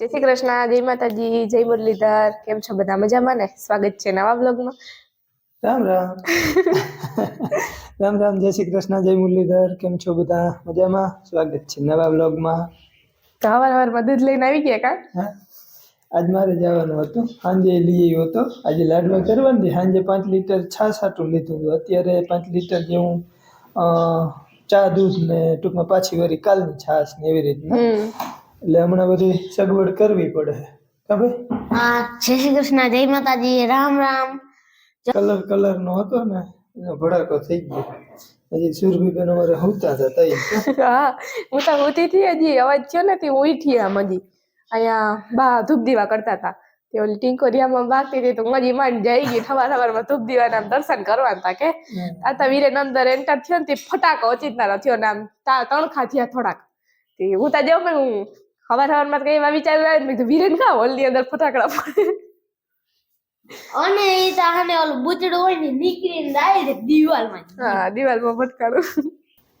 જય શ્રી કૃષ્ણ જય માતાજી જય મુરલીધર કેમ છો બધા મજામાં ને? સ્વાગત છે નવા બ્લોગમાં રામ રામ. રામ રામ જય શ્રી કૃષ્ણ જય મુરલીધર કેમ છો બધા મજામાં? સ્વાગત છે નવા બ્લોગમાં તો હવાર હવાર દૂધ લઈને આવી ગયા કા? આજ મારે જવાનું હતું. સાંજે લઈ આવ્યો હતો. આજે લાડવા કરવાની. સાંજે પાંચ લીટર છાશ આટું લીધું હતું. અત્યારે પાંચ લીટર જેવું ચા દૂધ ને ટૂંકમાં પાછી વળી કાલની છાશ ને એવી રીતના. એટલે હમણાં બધી સગવડ કરવી પડે. ખબર હા જય શ્રી કૃષ્ણ જય માતાજી રામ રામ. કલર કલર નો હતો ને એનો ભડાકો થઈ ગયો. હજી સુરભીબેન અમારે હુતા હતા તઈ. હા હું તો હોતી હતી હજી અવાજ થયો નથી હું ઉઠી આમ હજી. અહીંયા બા ધૂપ દીવા કરતા હતા. તે ઓલી ટીંકોરિયામાં બાકી હતી તો મજી માંડ જઈ ગઈ સવાર સવારમાં ધૂપ દીવાના દર્શન કરવાના હતા કે. તાતા વીરે નંદર એન્ટર થયો ને તે ફટાકો અચિતના થયો ને આમ તા તણખા થયા થોડાક. તે હું તા જેવું હું સવારમાં કઈ એવા વિચાર આવે ને મેં કીધું વીરેન હોલની અંદર ફટાકડા પડે અને એ તાહને ઓલું બુચડું હોય ને નીકળીને ડાયરેક્ટ દિવાલમાં. હા દિવાલમાં ફટકારું.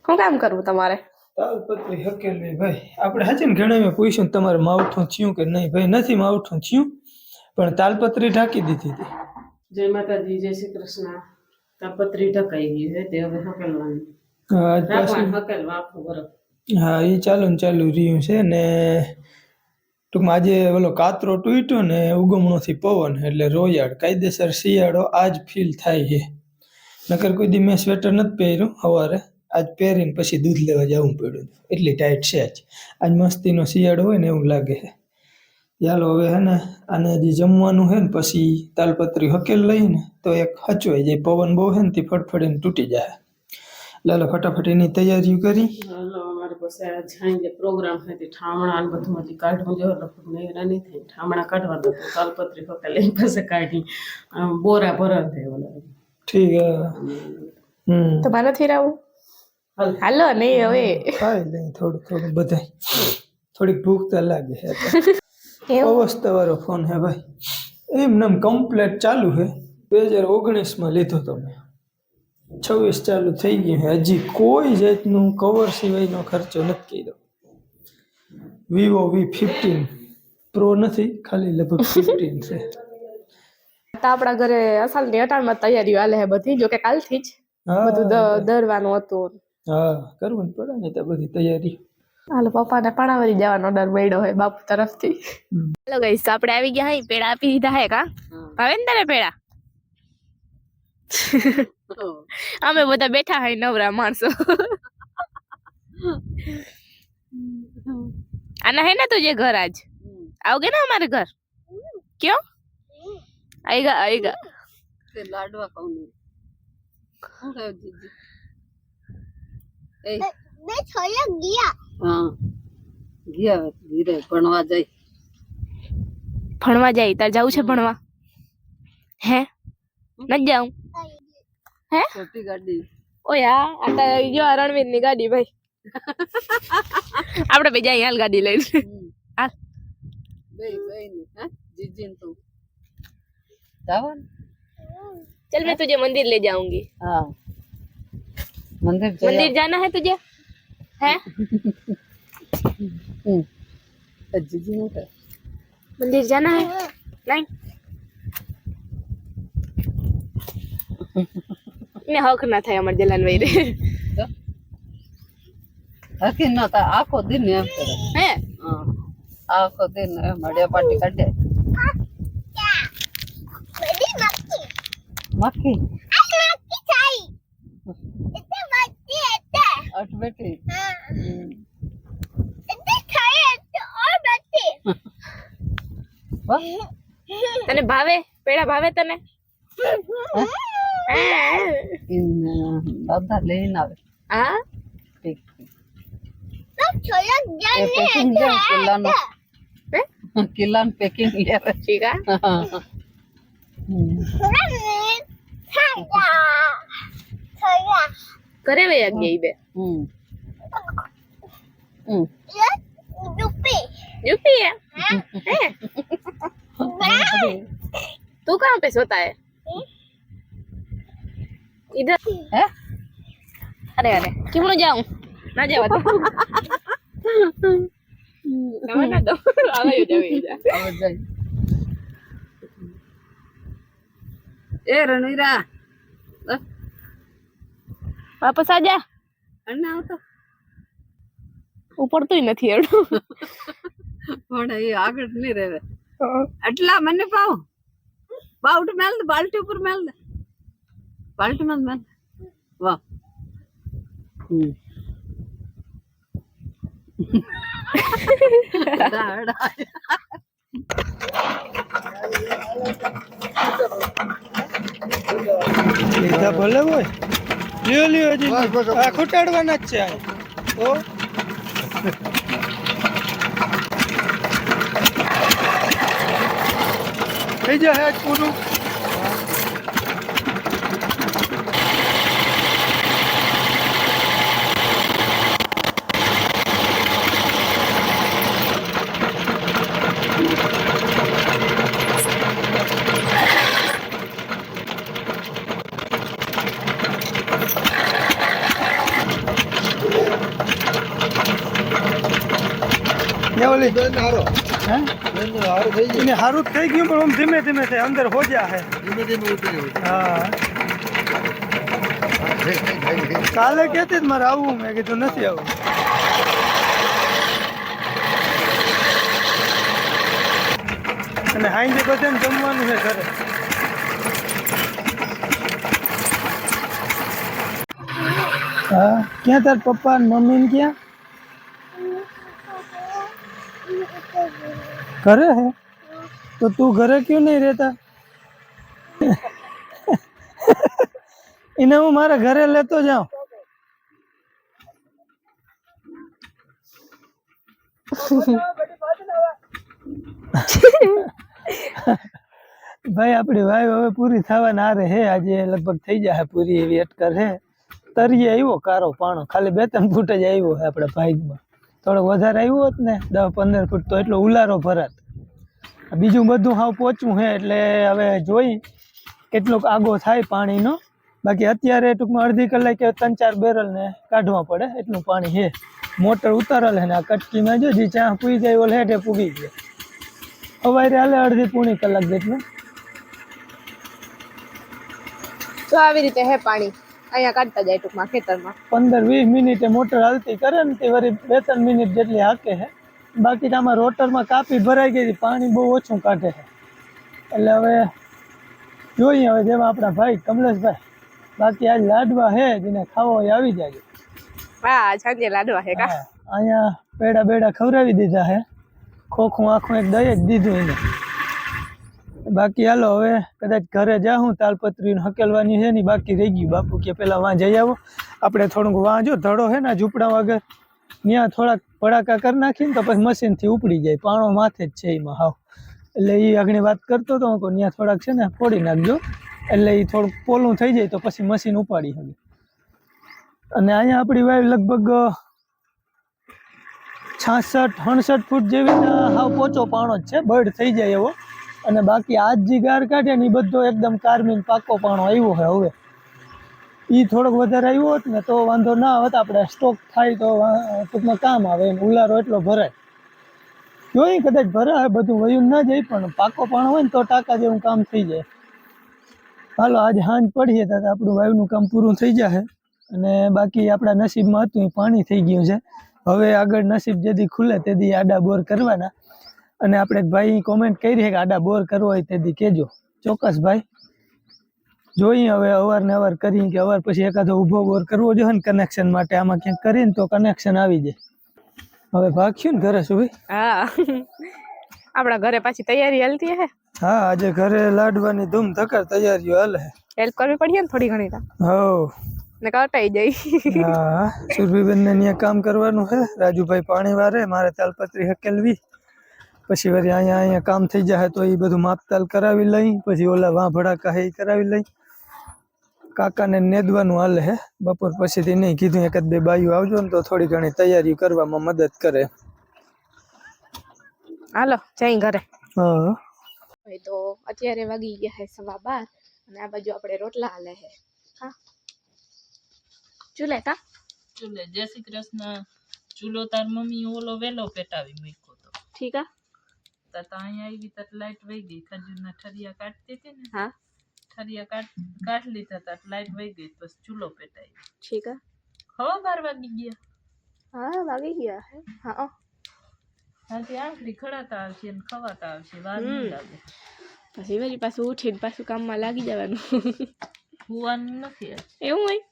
શું કામ કરવું તમારે? તાલપત્રી હકેલવી ભાઈ. આપણે હાચે ને ઘણા મેં પૂછ્યું ને તમારે માવઠું થયું કે નહીં ભાઈ? નથી માવઠું થયું પણ તાલપત્રી ઢાંકી દીધી હતી. જય માતાજી જય શ્રી કૃષ્ણ. તાલપત્રી ઢકાઈ ગઈ છે તે હવે હકેલવાની. હા, હકેલવા આખું બરફ હા, એ ચાલુ ને ચાલુ રહ્યું છે ને ટૂંકમાં આજે ઓલો કાતરો તૂટ્યો ને ઉગમણોથી પવન એટલે રોયાળ, કાયદેસર શિયાળો આજ ફીલ થાય છે. નકર કોઈ દી મેં સ્વેટર નથી પહેર્યું સવારે, આજ પહેરીને પછી દૂધ લેવા જવું પડ્યું. એટલી ટાઈટ છે આજ. આજ મસ્તીનો શિયાળો હોય ને એવું લાગે છે. ચાલો હવે હે ને, આને હજી જમવાનું છે ને, પછી તાલપત્રી હકેલ લઈને તો એક હચવાઈ જાય, પવન બહુ છે ને, તે ફટફડીને તૂટી જાય. લાલો ફટાફટ એની તૈયારીઓ કરી. અમારે પાસે આ સાંજે પ્રોગ્રામ છે તે ઠામણા ને બધું હજી કાઢવું જો લગભગ નેરા નહીં થાય ઠામણા કાઢવા દો તાલપત્રી લઈ પાસે કાઢી બોરા ભરા થાય ઓલા ઠીક તો મારે નથી રાવું? હાલ. હાલો નહીં હવે. ખાઈ નહીં થોડું થોડું બધાય. થોડીક ભૂખ તો લાગે છે અવસ્થા વાળો ફોન હે ભાઈ. એમ નમ કમ્પ્લેટ ચાલુ હે. બે હજાર ઓગણીસમાં લીધો તો મેં. છવ્વીસ ચાલુ થઈ ગયું છે. હજી કોઈ જાતનું કવર સિવાયનો ખર્ચો નથી કર્યો. વિવો વી ફિફ્ટીન પ્રો નથી ખાલી લગભગ ફિફ્ટીન છે. તો આપણા ઘરે અસલની અટાણમાં તૈયારીઓ હાલે છે બધી જો કે કાલથી જ હા. બધું દરવાનું હતું. હા કરવું પડે ને તો બધી તૈયારી. હાલો પપ્પાને પણાવરી જવાનો ડર મળ્યો હોય બાપુ તરફથી. હાલો ગઈસ આપણે આવી ગયા હે પેડા આપી દીધા હે કા? ભાવે ને તારે પેડા? અમે બધા બેઠા હઈ નવરા માણસો આના હે ને તુજે ઘર આજ आओगे ना हमारे घर क्यों आएगा आएगा તે લાડવા ખાવું શું ખાવ જીજી એ બે છોયા ગયા હા ગયા ધીરે ભણવા જાય ભણવા જાય તાર જવું છે ભણવા હે ન જાઉં હે છોટી ગાડી ઓયા આ તાર જો આ રણવીર ની ગાડી ભાઈ આપણે બે જાય હાલ ગાડી લઈને હાલ બે બે ને હે જીજી તું જાવન चल मैं तुझे मंदिर ले जाऊंगी हाँ मंदिर मंदिर जाना है तुझे है जीजी नहीं था मंदिर जाना है नहीं ને હક ના થાય અમાર જલાન વૈરે હકી ન था આખો દિન એમ કરે હે હા આખો દિન એમ હડિયા પાટી કાઢે બધી મક્કી મક્કી આ મક્કી થાય એટલે મક્કી એટલે અઠ બેટી એટલે થાય એટલે ઓર બધી વાહ તને ભાવે પેડા ભાવે તને બધા લઈને આવે હા પેકિંગ કિલ્લાનું કિલ્લાનું પેકિંગ લે આવે ઠીક હા કરે વે ગઈ બે હમ હમ યુપી યુપી હે તું કહાં પે સોતા હે इधर है अरे अरे क्यों ना जाऊं ना जाओ तो ना ना दो आवा यो जावे जा आवा जा ए रणवीरा वापस आ जा નથી એડું પણ એ આગળ નહીં રહે એટલા મને પાવ બાઉટ મેલ દે બાલટી ઉપર મેલ દે બાલ્ટી માં મેલ દે. વાહ હમ. દાડા. લીધા ભલે હોય લ્યો લ્યો હજી આ ખૂટાડવાના જ છે. તો થઈ જશે પૂરું ઓલી? હે? એને હારું જ થઈ ગયું પણ આમ ધીમે ધીમે થાય અંદર હોજા હે. હા. કાલે કહેતી જ મારે આવવું મેં કીધું નથી આવું. અને હાઈ બધાને જમવાનું છે ઘરે. હા? ક્યાં તાર પપ્પા ને મમ્મી ને ક્યાં? ઘરે હે તો તું ઘરે ક્यों નહીં રહેતા એને હું મારા ઘરે લેતો જાઉં ભાઈ આપણી વાઈફ હવે પૂરી થવાના આરે હે આજે લગભગ થઈ જાય પૂરી એવી અટકર હે તરીએ આવ્યો કારો પાણો ખાલી બે ત્રણ ફૂટ જ આવ્યો હે આપણા ભાઈમાં થોડોક વધારે આવ્યો હોત ને, દસ પંદર ફૂટ, તો એટલો ઉલારો ભરાત. બીજું બધું હાવ પહોંચવું હે, એટલે હવે જોઈ કેટલોક આગો થાય પાણીનો. બાકી અત્યારે ટૂંકમાં અડધી કલાકે ત્રણ ચાર બેરલ ને કાઢવા પડે, એટલું પાણી હે. મોટર ઉતારેલ છે ને, આ કટકીમાં જો જે ચા પૂઈ જાય ઓલ હેઠે પૂગી જાય સવારે હાલે અડધી પૂણી કલાક જેટલું. તો આવી રીતે હે પાણી? અહીંયા કાઢતા જાય ટૂંકમાં ખેતરમાં. પંદર વીસ મિનિટે મોટર હાલતી કરે ને તે વળી બે ત્રણ મિનિટ જેટલી હાકે છે. બાકી આમાં રોટરમાં કાપી ભરાઈ ગઈ પાણી બહુ ઓછું કાઢે છે. એટલે હવે જોઈએ હવે જેમાં આપણા ભાઈ કમલેશભાઈ. બાકી આજ લાડવા હે જેને ખાવો હોય આવી જાય. હા સાંજે લાડવા હે કા? અહીંયા પેડા બેડા ખવડાવી દીધા હે ખોખું આખું એક દઈ જ દીધું એને. બાકી હાલો, હવે કદાચ ઘરે જાઉં તાલપત્રી હકેલવાની છે ને, બાકી રહી ગયું. બાપુ કે પેલા વાં જઈ આવો. આપણે થોડુંક વાં જો, ધડો છે ને ઝૂંપડા વગર. ત્યાં થોડાક ભડાકા કરી નાખીને તો પછી મશીનથી ઉપડી જાય. પાણો માથે જ છે એમાં, હાવ. એટલે એ આગળ વાત કરતો હતો હું ત્યાં થોડાક છે ને, ફોડી નાખજો. એટલે એ થોડુંક પોલું થઈ જાય તો પછી મશીન ઉપાડી શકે. અને અહીંયા આપણી વાઈફ લગભગ છાસઠ સડસઠ ફૂટ જેવી હાવ પોચો પાણો જ છે. બર્ડ થઈ જાય એવો. અને બાકી આજ જે ગાર કાઢે ને એ બધો એકદમ કાર્મીન પાકો પાણો આવ્યો છે હવે. એ થોડોક વધારે આવ્યો હોત ને તો વાંધો ના આવત આપણે સ્ટોક થાય તો ટૂંકમાં કામ આવે એમ ઉલારો એટલો ભરાય. જોઈ કદાચ ભરાય બધું વયું ના જાય, પણ પાકો પાણો હોય ને તો ટાંકા જેવું કામ થઈ જાય. હાલો, આજે હાંજ પડીએ તો આપણું વાયુનું કામ પૂરું થઈ જશે અને બાકી આપણા નસીબમાં હતું એ પાણી થઈ ગયું છે. હવે આગળ નસીબ જેદી ખુલે તેદી આડા બોર કરવાના. અને આપણે ભાઈ કોમેન્ટ કરી છે કે આડા બોર કરવો હોય તેથી કહેજો. ચોક્કસ ભાઈ. જોઈએ હવે અવારને અવાર કરીએ કે અવાર પછી એકાદો ઊભો બોર કરવો જોઈએ ને કનેક્શન માટે. આમાં ક્યાંક કરીને તો કનેક્શન આવી જાય. હવે ભાગ્યું ને ઘરે ભાઈ? હા. આપણા ઘરે પાછી તૈયારી હાલતી હે. હા આજે ઘરે લાડવાની ધૂમ ધકર તૈયારીઓ હાલે. હેલ્પ કરવી પડીએ ને થોડી ઘણી તો. હવ. ને કટાઈ જાય. હા સુરભીબેન ને ત્યાં કામ કરવાનું હે. રાજુભાઈ પાણી વારે મારે તાલપત્રી હકેલવી. પછી વળી અહીંયા અહીંયા કામ થઈ જાય તો એ બધું માપતાલ કરાવી લઈ પછી ઓલા વાં ભડાકા હે ઈ કરાવી લઈ. કાકાને નેદવાનું હાલે હે બપોર પછીથી નહીં કીધું એક જ બે બાયું આવજો ને તો થોડી ઘણી તૈયારી કરવામાં મદદ કરે. હાલો જઈ ઘરે. હા. હોય તો અત્યારે વાગી ગયા છે સવા બાર અને આ બાજુ આપણે રોટલા હાલે છે હા. ચૂલે કા? ચૂલે જય શ્રી કૃષ્ણ. ચૂલો તાર મમ્મી ઓલો વેલો પેટાવી મૂક્યો ઠીક આ તો અહીંયા આવી તો લાઈટ વહી ગઈ. ખજૂરના ઠરિયા કાઢતી હતી ને હા. ઠરિયા કાઢ કાઢ લીધા તા લાઈટ વહી ગઈ બસ ચૂલો પેટાઈ ઠીક હવા બાર વાગી ગયા. હા વાગી ગયા હે. હા ત્યાંથી આખરી ખડાતા આવશે ને ખવાતા આવશે વાર નહીં લાગે. પછી વળી પાછું ઉઠીને પાછું કામમાં લાગી જવાનું. હોવાનું નથી. એવું હોય?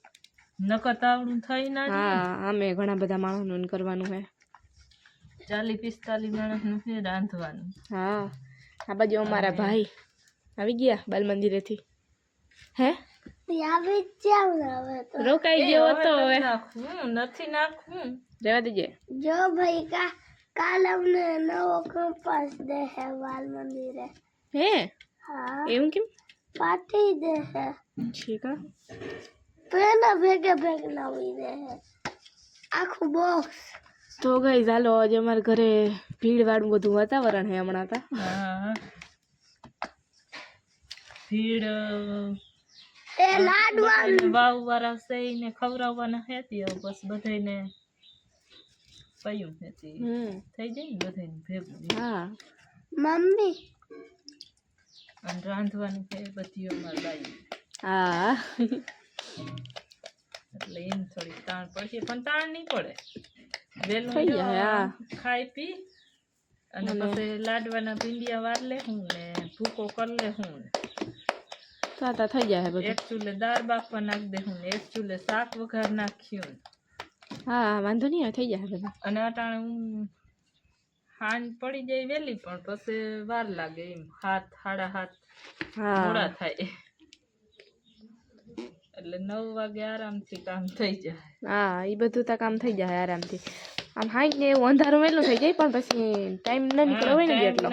નકર તાવડું થઈ ના હા અમે ઘણા બધા માણસનું કરવાનું હે ચાલી પિસ્તાલીસ માણસનું છે રાંધવાનું. હા આ બાજુ અમારા ભાઈ આવી ગયા બાલ મંદિરેથી હે આવી જ જાવ ને હવે તો. રોકાઈ ગયો હતો હવે. નાખવું નથી નાખવું. રહેવા દેજે. જો ભાઈ કા કાલ અમને નવો કંપાસ દે હે બાલ મંદિરે હે? હા. એવું કેમ? પાટી દે હે. ઠીક આ તો એના ભેગે ભેગ નવી દે હે. આખું બોક્સ તો ગઈ ચાલો આજે અમારા ઘરે ભીડ વાળું બધું વાતાવરણ હે હમણાં તા. હા. ભીડ એ લાડવા. વાવ વાળા ને ખવડાવવાના હેતી બસ બધાને પયું હતી. હમ. થઈ જાય ને બધાને ભેગું. હા. મમ્મી. અને રાંધવાની છે બધી અમારે બાઈ. હા. એટલે એમ થોડી તાણ પડશે પણ તાણ નહીં પડે. હા. ખાઈ પી અને પછી લાડવાના ભીંડિયા વાર લે હું ને ભૂકો કરી લે હું તાતા થઈ જાય બધું. એક ચૂલે દાળ બાફવા નાખી દે હું એક ચૂલે શાક વઘાર નાખ્યું હા વાંધો નહીં થઈ જાય બધું. અને અટાણે હું હાંજ પડી જાય વેલી પણ પછી વાર લાગે એમ હાથ સાડા હાથ મોડા થાય. એટલે નવ વાગે આરામથી કામ થઈ જાય. હા એ બધું તો કામ થઈ જાય આરામથી. આમ હાઈ ને એવું અંધારું વહેલું થઈ જાય પણ પછી ટાઈમ ન નીકળે હોય ને એટલો.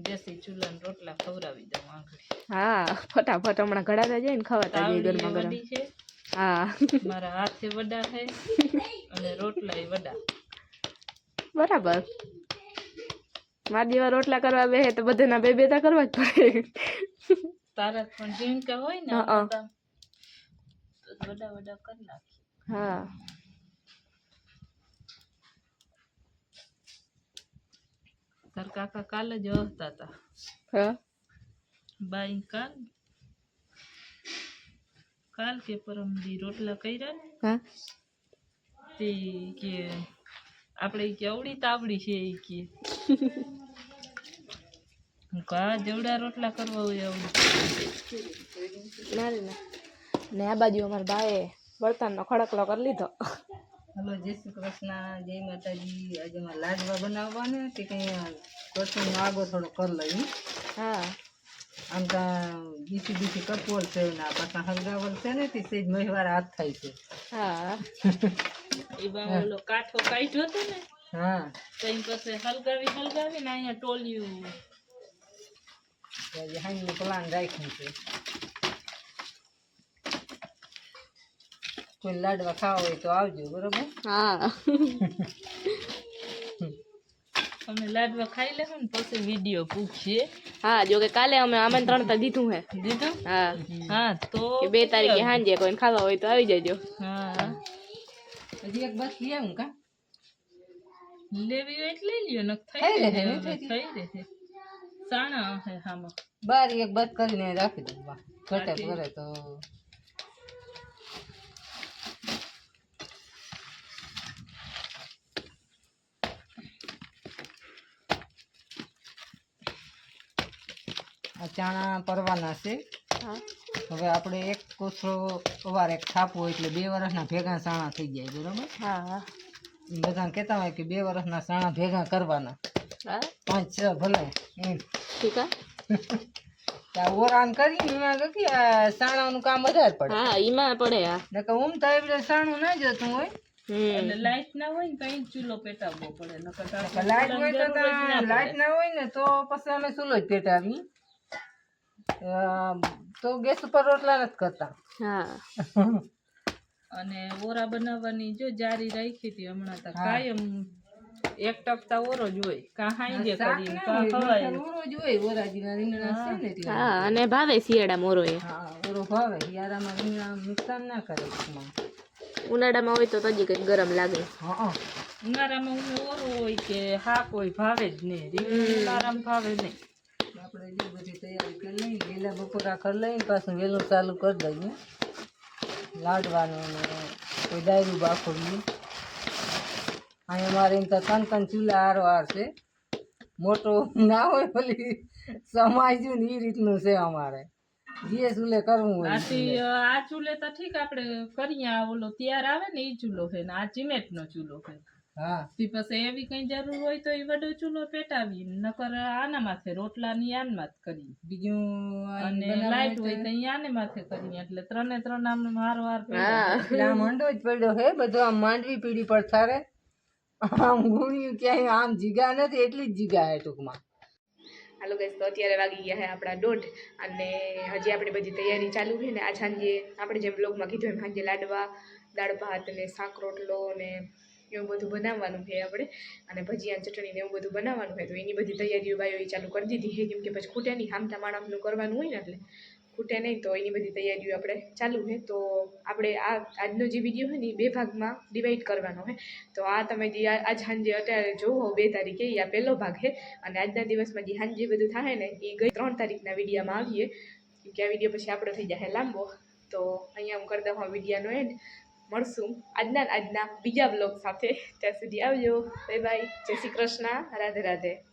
દેશી ચૂલા રોટલા ખવડાવી દઉં આંગળી. હા ફટાફટ હમણાં ઘડાતા જાય ને ખવાતા જાય ગરમા ગરમ. હા. મારા હાથે વડા છે અને રોટલા વડા. બરાબર. મારા જેવા રોટલા કરવા બેસે તો બધાના બે બે તા કરવા જ પડે. તારા પણ હોય ને વડા વડા કરી નાખી હા. તાર કાકા કાલે જ હતા હતા હા. બાઈ કાલ? કાલ કે પરમ દી રોટલા કર્યા ને? હા. તે કે આપણે કે અવડી તાવડી છે એ કે. કા જેવડા રોટલા કરવા હોય આવડી ના ના. ને આ બાજુ અમારા બાએ બળતણનો ખડકલો કરી લીધો. હલો જય શ્રી કૃષ્ણ જય માતાજી. આજે અમારે લાડવા બનાવવાને તે કંઈ રસોઈનો આગો થોડો કરી લઈ હા. આમ તો બીસી બીસી કપોલ છે ને આ પાછા હલગાવલ છે ને તે સેજ મહેવાર હાથ થાય છે. હા. એ બા ઓલો કાઠો કાઢ્યો હતો ને હા. તઈ પછી હલગાવી હલગાવી ને અહીંયા ટોલિયું પ્લાન રાખ્યું છે. કોઈ લાડવા ખાવા હોય તો આવજો બરોબર? હા. અમે લાડવા ખાઈ લેશું ને પછી વીડિયો પૂછીએ. હા જો કે કાલે અમે આમંત્રણ તો દીધું હે. દીધું? હા. હા તો બે તારીખે સાંજે કોઈને ખાવા હોય તો આવી જજો. હા. હજી એક બસ લઈ આવું કા? લેવી હોય એટલે લઈ લ્યો ને થઈ થઈ રહે, થઈ રહે સાણા હે હામાં. બાર એક બસ કરીને રાખી દઉં ઘટે કરે તો. આ ચાણા પરવાના છે. હવે આપણે એક કોથળો અવાર એક થાપો એટલે બે વર્ષના ભેગા સાણા થઈ જાય બરોબર? હા બધાને કહેતા હોય કે બે વર્ષના સાણા ભેગા કરવાના. પાંચ છ ભલે ઠીક ઓરાન કરીને એમાં કે સાણાનું કામ વધારે પડે. હા પડે નકર સાણું ના જતું હોય. લાઈટ ના હોય ને કઈ ચૂલો પેટાવવો પડે તો લાઈટ હોય તો લાઈટ ના હોય ને તો પછી અમે ચૂલો જ પેટાવી તો ગેસ ઉપર રોટલા નથી કરતા. હા. અને ઓરા બનાવવાની જો જારી રાખી હતી હમણાં તો કાયમ એક ટકતા ઓરો જ હોય. કા હાંજે કરી કા ખવાય ઓરો જ હોય ઓરાજીના રીંગણા છે ને એટલે હા અને ભાવે શિયાળા મોરો એ. હા ઓરો ભાવે યારામાં રીંગણા નુકસાન ના કરે ઉનાળામાં હોય તો હજી કંઈક ગરમ લાગે. હા. ઉનાળામાં ઉમે ઓરો હોય કે હા કોઈ ભાવે જ નહીં. રીંગણ ઉનાળામાં ભાવે નહીં. આપણે તૈયારી કરી લઈ લીલા બપોરા કરી લઈને પાછું વહેલું ચાલુ કરી દઈએ. લાડવાનું કોઈ ડાયરું બાફડીએ અહીંયા મારે એમ તો તન કન ચૂલા હારો હાર છે. મોટો ના હોય પેલી સમાજ્યું ને એ રીતનું છે અમારે. જે ચૂલે કરવું હોય. આ ચૂલે તો ઠીક આપણે કરીએ ઓલો તૈયાર આવે ને એ ચૂલો છે ને આ ચિમેટનો ચૂલો છે હા. તે પછી એવી કઈ જરૂર હોય તો એ વડો ચૂલો પેટાવી નકર આના માથે રોટલાની આનમાં જ કરી બીજું આ અને લાઈટ તો- હોય તો અહીંયા આને માથે કરી એટલે ત્રણે ત્રણ આમ હાર વાર હા. મંડો જ પડ્યો હે બધો આમ માંડવી પીડી પડથારે. આમ ગુણ્યું ક્યાંય આમ જીગા નથી એટલી જ જીગા હે ટૂંકમાં. હાલો ગાઈસ તો અત્યારે વાગી ગયા હે આપણા દોઢ અને હજી આપણી બધી તૈયારી ચાલુ છે ને આ સાંજે આપણે જેમ બ્લોગમાં કીધું એમ સાંજે લાડવા દાળ ભાત ને શાક રોટલો ને એવું બધું બનાવવાનું છે આપણે. અને ભજીયા ચટણી ને એવું બધું બનાવવાનું હોય તો એની બધી તૈયારીઓ બાયો ચાલુ કરી દીધી છે. કેમ કે પછી ખૂટે નહીં હામતા માણસનું કરવાનું હોય ને એટલે. ખૂટે નહીં તો એની બધી તૈયારીઓ આપણે ચાલુ છે. તો આપણે આ આજનો જે વીડિયો છે ને એ બે ભાગમાં ડિવાઈડ કરવાનો છે. તો આ તમે જે આજ સાંજે અત્યારે જોવો, બે તારીખે, એ આ પહેલો ભાગ છે. અને આજના દિવસમાં જે સાંજે બધું થાય ને, એ ગઈ ત્રણ તારીખના વિડીયામાં આવીએ. કે આ વીડિયો પછી આપણો થઈ જાય લાંબો. તો અહીંયા હું કરી દઉં વિડીયાનો એન્ડ મળશું આજના આજના બીજા બ્લોગ સાથે. ત્યાં સુધી આવજો. બાય બાય જય શ્રી કૃષ્ણ. રાધે રાધે